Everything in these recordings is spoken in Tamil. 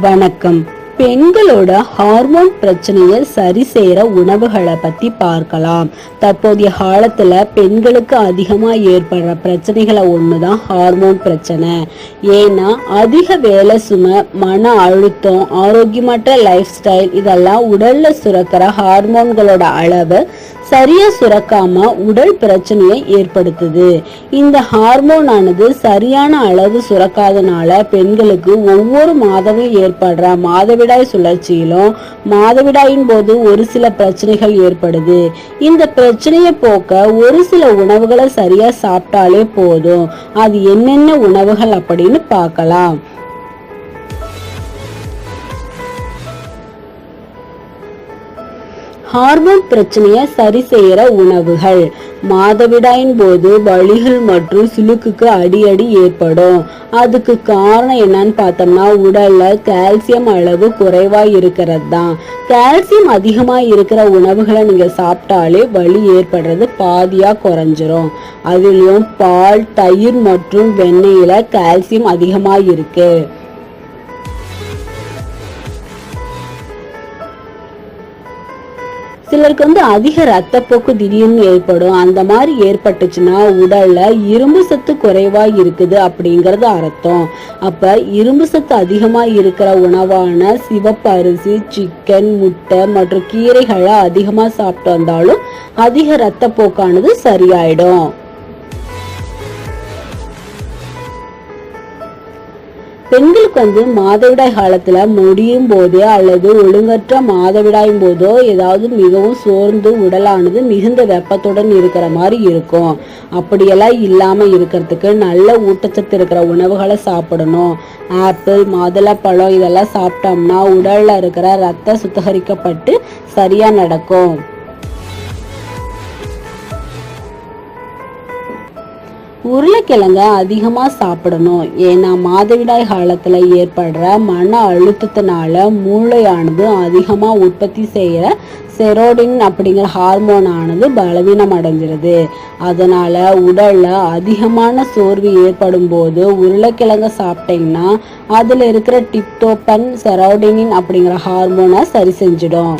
வணக்கம். பெண்களோட ஹார்மோன் பிரச்சனையை சரி செய்யற உணவுகளை பத்தி பார்க்கலாம். தற்போதைய காலத்துல பெண்களுக்கு அதிகமா ஏற்படுற பிரச்சனைகளை ஒண்ணுதான் ஹார்மோன் பிரச்சனை. ஏன்னா அதிக வேலை சுமை மன அழுத்தம் ஆரோக்கியமற்ற லைஃப் ஸ்டைல் இதெல்லாம் உடல்ல சுரக்கிற ஹார்மோன்களோட அளவு சரியா சுரக்காம உடல் பிரச்சனையை ஏற்படுத்துது. இந்த ஹார்மோன் ஆனது சரியான அளவு சுரக்காதனால பெண்களுக்கு ஒவ்வொரு மாதமும் ஏற்படுற மாதவிடாய் சுழற்சியிலும் மாதவிடாயின் போது ஒரு சில பிரச்சனைகள் ஏற்படுது. இந்த பிரச்சனையை போக்க ஒரு சில உணவுகளை சரியா சாப்பிட்டாலே போதும். அது என்னென்ன உணவுகள் அப்படின்னு பார்க்கலாம். ஹார்மோன் பிரச்சனையை சரி செய்யற உணவுகள். மாதவிடாயின் போது வலிகள் மற்றும் சுளுக்குக்கு அடியடி ஏற்படும். அதுக்கு காரணம் என்னன்னு பார்த்தோம்னா உடல்ல கால்சியம் அளவு குறைவா இருக்கிறது தான் கால்சியம் அதிகமா இருக்கிற உணவுகளை நீங்க சாப்பிட்டாலே வலி ஏற்படுறது பாதியா குறைஞ்சிரும். அதுலயும் பால் தயிர் மற்றும் வெண்ணெயில கால்சியம் அதிகமா இருக்கு. சிலருக்கு வந்து அதிக ரத்தப்போக்கு திடீர்னு ஏற்படும். அந்த மாதிரி ஏற்பட்டுச்சுன்னா உடல்ல இரும்பு சத்து குறைவா இருக்குது அப்படிங்கறது அர்த்தம். அப்ப இரும்பு சத்து அதிகமா இருக்கிற உணவான சிவப்பு அரிசி சிக்கன் முட்டை மற்றும் கீரைகளை அதிகமா சாப்பிட்டு வந்தாலும் அதிக ரத்தப்போக்கானது சரியாயிடும். பெண்களுக்கு வந்து மாதவிடாய் காலத்துல முடியும் போதே அல்லது ஒழுங்கற்ற மாதவிடாயும் போதோ ஏதாவது மிகவும் சோர்ந்து உடலானது மிகுந்த வெப்பத்துடன் இருக்கிற மாதிரி இருக்கும். அப்படியெல்லாம் இல்லாம இருக்கிறதுக்கு நல்ல ஊட்டச்சத்து இருக்கிற உணவுகளை சாப்பிடணும். ஆப்பிள் மாதுளப்பழம் இதெல்லாம் சாப்பிட்டோம்னா உடல்ல இருக்கிற ரத்தம் சுத்திகரிக்கப்பட்டு சரியா நடக்கும். உருளைக்கிழங்க அதிகமாக சாப்பிடணும். ஏன்னா மாதவிடாய் காலத்தில் ஏற்படுற மன அழுத்தத்தினால மூளையானது அதிகமாக உற்பத்தி செய்கிற செரோடின் அப்படிங்கிற ஹார்மோனானது பலவீனம் அடைஞ்சிருது. அதனால் உடலில் அதிகமான சோர்வு ஏற்படும் போது உருளைக்கிழங்க சாப்பிட்டீங்கன்னா அதில் இருக்கிற டிப்டோப்பன் செரோடினின் அப்படிங்கிற ஹார்மோனை சரி செஞ்சிடும்.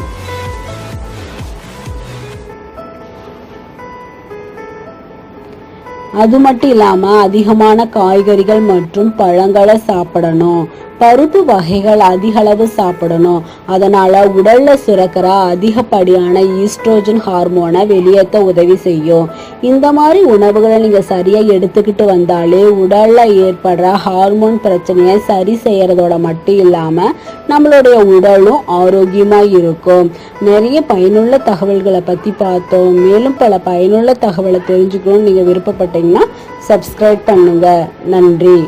அது மட்டும் இல்லாம அதிகமான காய்கறிகள் மற்றும் பழங்களை சாப்பிடணும். பருப்பு வகைகள் அதிக அளவு சாப்பிடணும். அதனால உடல்ல சுரக்கிற அதிகப்படியான ஈஸ்ட்ரோஜன் ஹார்மோனை வெளியேற்ற உதவி செய்யும். இந்த மாதிரி உணவுகளை நீங்க சரியா எடுத்துக்கிட்டு வந்தாலே உடல்ல ஏற்படுற ஹார்மோன் பிரச்சனையை சரி செய்யறதோட மட்டும் இல்லாம நம்மளுடைய உடலும் ஆரோக்கியமா இருக்கும். நிறைய பயனுள்ள தகவல்களை பத்தி பார்த்தோம். மேலும் பல பயனுள்ள தகவலை தெரிஞ்சுக்கணும்னு நீங்க விருப்பப்பட்டீங்கன்னா சப்ஸ்கிரைப் பண்ணுங்க. நன்றி.